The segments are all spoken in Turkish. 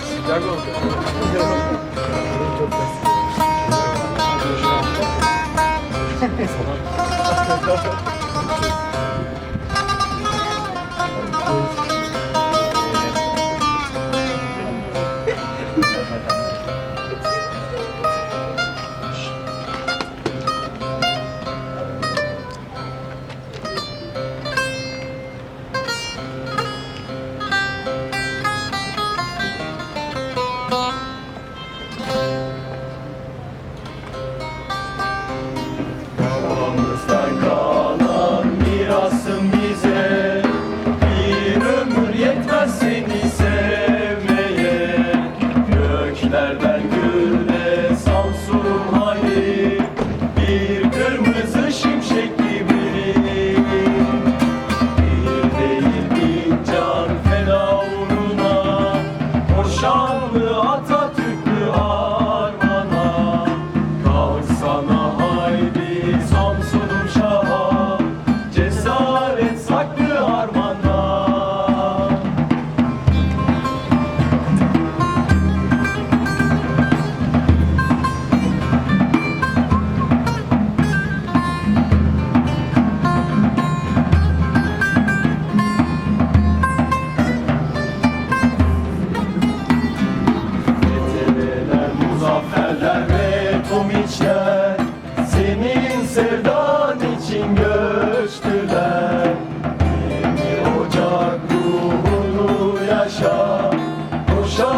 Sıcak oldu. Basit. Babamızdan Göklerden gülle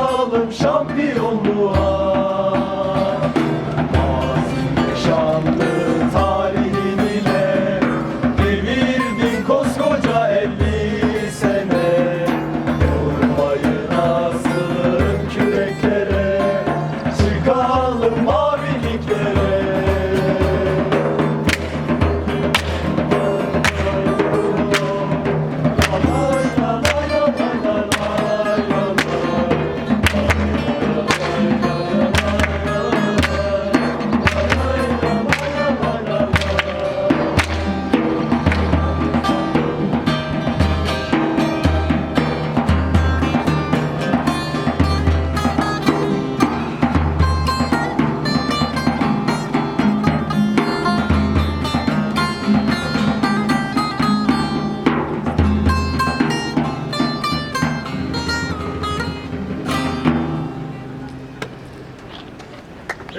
varalım şampiyonluğa.